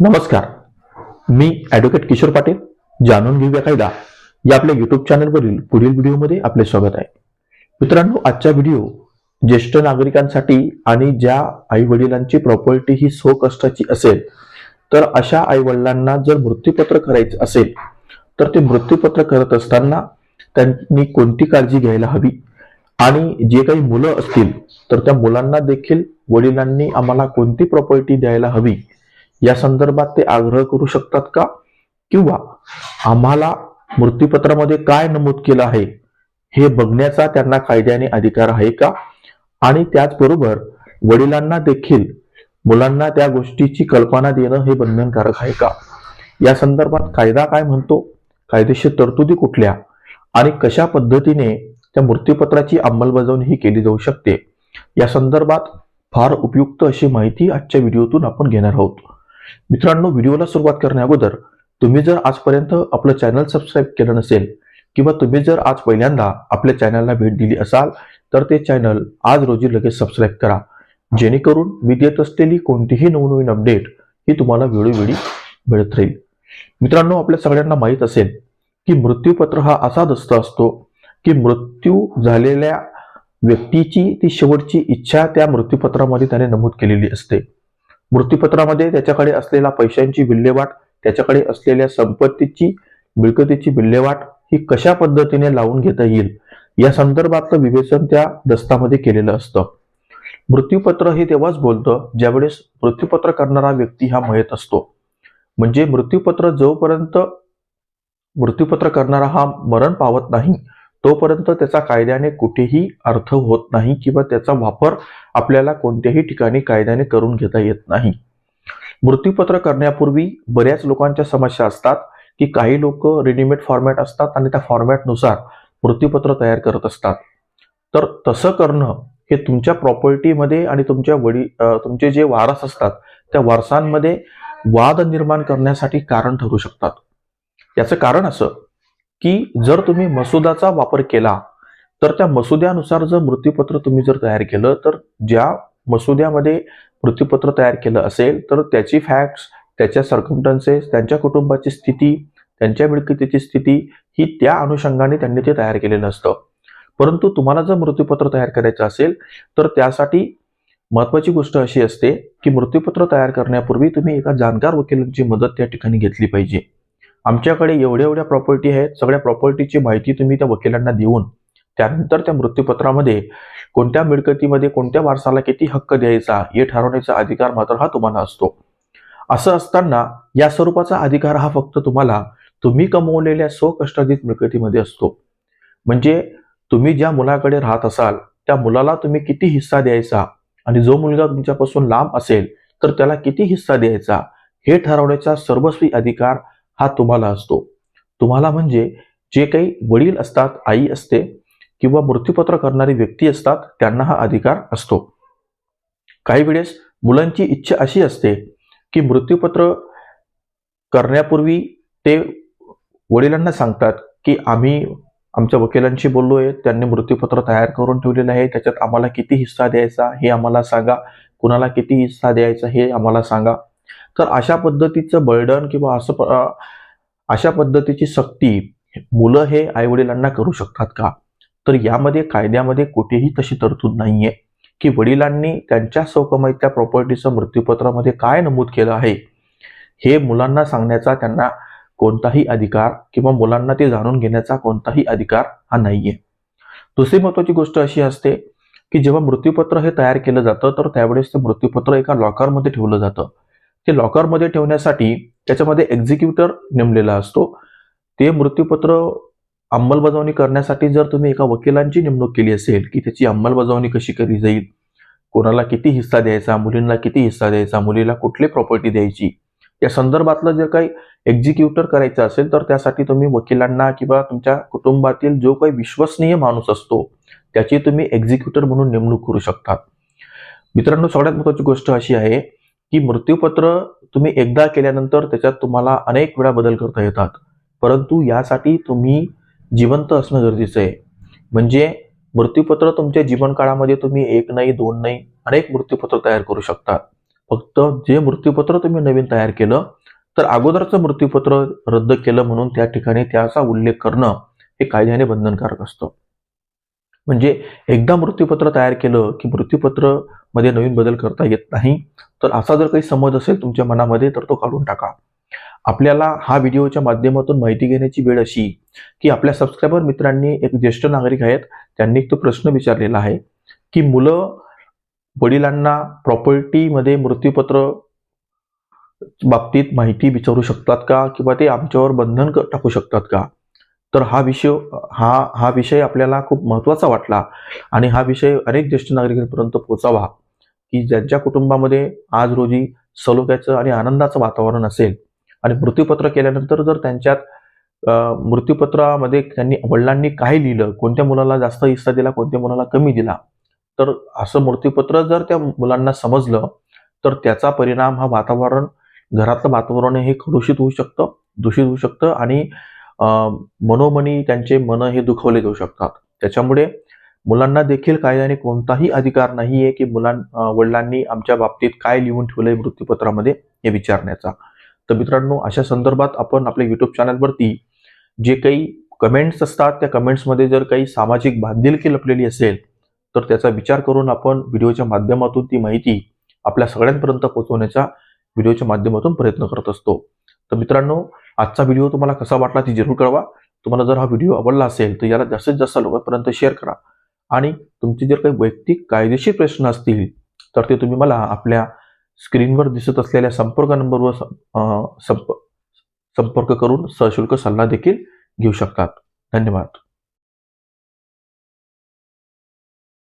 नमस्कार. मी ॲडव्होकेट किशोर पाटील जाणून घेऊया कायदा. या आपल्या युट्यूब चॅनलवरील पुढील व्हिडिओमध्ये आपले स्वागत आहे. मित्रांनो आजचा व्हिडिओ ज्येष्ठ नागरिकांसाठी आणि ज्या आई वडिलांची प्रॉपर्टी ही सो कष्टाची असेल तर अशा आई वडिलांना जर मृत्यूपत्र करायचं असेल तर ते मृत्यूपत्र करत असताना त्यांनी कोणती काळजी घ्यायला हवी? आणि जे काही मुलं असतील तर त्या मुलांना देखील वडिलांनी आम्हाला कोणती प्रॉपर्टी द्यायला हवी? या संदर्भात ते आग्रह करू शकतात का? किंवा आम्हाला मृत्यूपत्रामध्ये काय नमूद केलं आहे? हे बघण्याचा त्यांना कायद्याने अधिकार आहे का? आणि त्याचबरोबर वडिलांना देखील मुलांना त्या गोष्टीची कल्पना देणं हे बंधनकारक आहे का? या संदर्भात कायदा काय म्हणतो? कायदेशीर तरतुदी कुठल्या? आणि कशा पद्धतीने त्या मृत्यूपत्राची अंमलबजावणी ही केली जाऊ शकते? या संदर्भात फार उपयुक्त अशी माहिती आजच्या व्हिडिओतून आपण घेणार आहोत. मित्रांनो व्हिडिओला सुरुवात करण्याअगोदर तुम्ही जर आजपर्यंत आपलं चॅनल सबस्क्राईब केलं नसेल किंवा तुम्ही जर आज पहिल्यांदा आपल्या चॅनलला भेट दिली असाल तर ते चॅनल आज रोजी लगेच सबस्क्राईब करा. जेणेकरून मी देत असलेली कोणतीही नवनवीन अपडेट ही तुम्हाला वेळोवेळी मिळत राहील. मित्रांनो आपल्या सगळ्यांना माहीत असेल की मृत्यूपत्र हा असा दस्त असतो की मृत्यू झालेल्या व्यक्तीची ती शेवटची इच्छा त्या मृत्यूपत्रामध्ये त्याने नमूद केलेली असते. मृत्यूपत्रामध्ये त्याच्याकडे असलेल्या पैशांची विल्हेवाट त्याच्याकडे असलेल्या संपत्तीची मिळकतीची विल्हेवाट ही कशा पद्धतीने लावून घेता येईल? या संदर्भातलं विवेचन त्या दस्तामध्ये केलेलं असतं. मृत्यूपत्र हे तेव्हाच बोलतं ज्यावेळेस मृत्यूपत्र करणारा व्यक्ती हा मयत असतो. म्हणजे मृत्यूपत्र जोपर्यंत मृत्यूपत्र करणारा हा मरण पावत नाही तोपर्यंत त्याचा कायद्याने कुठेही अर्थ होत नाही किंवा त्याचा वापर आपल्याला कोणत्याही ठिकाणी कायद्याने करून घेता येत नाही. मृत्यूपत्र करण्यापूर्वी बऱ्याच लोकांच्या समस्या असतात की काही लोक रेडीमेड फॉर्मॅट असतात आणि त्या फॉर्मॅटनुसार मृत्यूपत्र तयार करत असतात. तर तसं करणं हे तुमच्या प्रॉपर्टीमध्ये आणि तुमच्या वडी तुमचे जे वारस असतात त्या वारसांमध्ये वाद निर्माण करण्यासाठी कारण ठरू शकतात. याचं कारण असं की जर तुम्ही मसुदाचा वापर केला तर त्या मसुद्यानुसार जर मृत्यूपत्र तुम्ही जर तयार केलं तर ज्या मसुद्यामध्ये मृत्यूपत्र तयार केलं असेल तर त्याची फॅक्ट्स त्याच्या सर्कमटन्सेस त्यांच्या कुटुंबाची स्थिती त्यांच्या मिळकतीची स्थिती ही त्या अनुषंगाने त्यांनी ते तयार केलेलं असतं. परंतु तुम्हाला जर मृत्यूपत्र तयार करायचं असेल तर त्यासाठी महत्वाची गोष्ट अशी असते की मृत्यूपत्र तयार करण्यापूर्वी तुम्ही एका जाणकार वकिलांची मदत त्या ठिकाणी घेतली पाहिजे. आमच्याकडे एवढ्या एवढ्या प्रॉपर्टी आहेत सगळ्या प्रॉपर्टीची माहिती तुम्ही त्या वकिलांना देऊन त्यानंतर त्या मृत्यूपत्रामध्ये कोणत्या मिळकतीमध्ये कोणत्या वारसाला किती हक्क द्यायचा हे ठरवण्याचा अधिकार मात्र हा तुम्हाला असतो. असं असताना या स्वरूपाचा अधिकार हा फक्त तुम्हाला तुम्ही कमवलेल्या स्वकष्टाधित मिळकतीमध्ये असतो. म्हणजे तुम्ही ज्या मुलाकडे राहत असाल त्या मुलाला तुम्ही किती हिस्सा द्यायचा आणि जो मुलगा तुमच्यापासून लांब असेल तर त्याला किती हिस्सा द्यायचा हे ठरवण्याचा सर्वस्वी अधिकार हा तुम्हाला असतो. तुम्हाला म्हणजे जे काही वडील असतात आई असते किंवा मृत्यूपत्र करणारी व्यक्ती असतात त्यांना हा अधिकार असतो. काही वेळेस मुलांची इच्छा अशी असते की मृत्यूपत्र करण्यापूर्वी ते वडिलांना सांगतात की आम्ही आमच्या वकिलांशी बोललो आहे त्यांनी मृत्यूपत्र तयार करून ठेवलेलं आहे त्याच्यात आम्हाला किती हिस्सा द्यायचा हे आम्हाला सांगा कुणाला किती हिस्सा द्यायचा हे आम्हाला सांगा. तर अशा पद्धतीचं बर्डन किंवा असं अशा पद्धतीची सक्ती मुलं हे आईवडिलांना करू शकतात का? तर यामध्ये कायद्यामध्ये कुठेही तशी तरतूद नाहीये की वडिलांनी त्यांच्या स्वकमाईत त्या प्रॉपर्टीचं मृत्यूपत्रामध्ये काय नमूद केलं आहे? हे मुलांना सांगण्याचा त्यांना कोणताही अधिकार किंवा मुलांना ते जाणून घेण्याचा कोणताही अधिकार हा नाहीये. दुसरी महत्वाची गोष्ट अशी असते की जेव्हा मृत्यूपत्र हे तयार केलं जातं तर त्यावेळेस ते मृत्यूपत्र एका लॉकरमध्ये ठेवलं जातं. ते लॉकरमध्ये ठेवण्यासाठी त्याच्यामध्ये एक्झिक्युटर नेमलेला असतो. ते मृत्यूपत्र अंमलबजावणी करण्यासाठी जर तुम्ही एका वकिलांची नेमणूक केली असेल की त्याची अंमलबजावणी कशी केली जाईल कोणाला किती हिस्सा द्यायचा मुलींना किती हिस्सा द्यायचा मुलीला कुठली प्रॉपर्टी द्यायची या संदर्भातलं जर काही एक्झिक्युटर करायचं असेल तर त्यासाठी तुम्ही वकिलांना किंवा तुमच्या कुटुंबातील जो काही विश्वसनीय माणूस असतो त्याची तुम्ही एक्झिक्युटर म्हणून नेमणूक करू शकतात. मित्रांनो सगळ्यात महत्वाची गोष्ट अशी आहे की मृत्यूपत्र तुम्ही एकदा केल्यानंतर त्याच्यात तुम्हाला अनेक वेळा बदल करता येतात. परंतु यासाठी तुम्ही जिवंत असणं गरजेचं आहे. म्हणजे मृत्यूपत्र तुमच्या जीवनकाळामध्ये तुम्ही एक नाही दोन नाही अनेक मृत्यूपत्र तयार करू शकतात फक्त जे मृत्यूपत्र तुम्ही नवीन तयार केलं तर अगोदरचं मृत्यूपत्र रद्द केलं म्हणून त्या ठिकाणी त्याचा उल्लेख करणं हे कायद्याने बंधनकारक असतं. म्हणजे एकदा मृत्यूपत्र तयार केलं की मृत्यूपत्रमध्ये नवीन बदल करता येत नाही तर असा जर काही समज असेल तुमच्या मनामध्ये तर तो काढून टाका. आपल्याला हा व्हिडिओच्या माध्यमातून माहिती घेण्याची वेळ अशी की आपल्या सबस्क्रायबर मित्रांनी एक ज्येष्ठ नागरिक आहेत त्यांनी एक तो प्रश्न विचारलेला आहे की मुलं वडिलांना प्रॉपर्टीमध्ये मृत्यूपत्र बाबतीत माहिती विचारू शकतात का? किंवा ते आमच्यावर बंधन टाकू शकतात का? तर हा विषय हा हा विषय आपल्याला खूप महत्त्वाचा वाटला आणि हा विषय अनेक ज्येष्ठ नागरिकांपर्यंत पोचावा की ज्यांच्या कुटुंबामध्ये आज रोजी सलोख्याचं आणि आनंदाचं वातावरण असेल. आणि मृत्यूपत्र केल्यानंतर जर त्यांच्यात मृत्यूपत्रामध्ये त्यांनी वडिलांनी काय लिहिलं कोणत्या मुलाला जास्त हिस्सा दिला कोणत्या मुलाला कमी दिला तर असं मृत्यूपत्र जर त्या मुलांना समजलं तर त्याचा परिणाम हा वातावरण घरातलं वातावरण हे कलुषित होऊ शकतं दूषित होऊ शकतं आणि मनोमनी त्यांचे मन हे दुखवले जाऊ शकतात. त्याच्यामुळे मुलांना देखील कायद्याने कोणताही अधिकार नाहीये की मुलां वडिलांनी आमच्या बाबतीत काय लिहून ठेवलंय मृत्यूपत्रामध्ये हे विचारण्याचा. तर मित्रांनो अशा संदर्भात आपण आपल्या युट्यूब चॅनलवरती जे काही कमेंट्स असतात त्या कमेंट्समध्ये जर काही सामाजिक बांधिलकी लपलेली असेल तर त्याचा विचार करून आपण व्हिडिओच्या माध्यमातून ती माहिती आपल्या सगळ्यांपर्यंत पोहोचवण्याचा व्हिडिओच्या माध्यमातून प्रयत्न करत असतो. तर मित्रांनो आजचा व्हिडिओ तुम्हाला कसा वाटला ती जरूर कळवा. तुम्हाला जर हा व्हिडिओ आवडला असेल तर याला जास्तीत जास्त लोकांपर्यंत शेअर करा. आणि तुमचे जर काही वैयक्तिक कायदेशीर प्रश्न असतील तर ते तुम्ही मला आपल्या स्क्रीनवर दिसत असलेल्या संपर्क नंबरवर संप संपर्क करून सशुल्क सल्ला देखील घेऊ शकतात. धन्यवाद.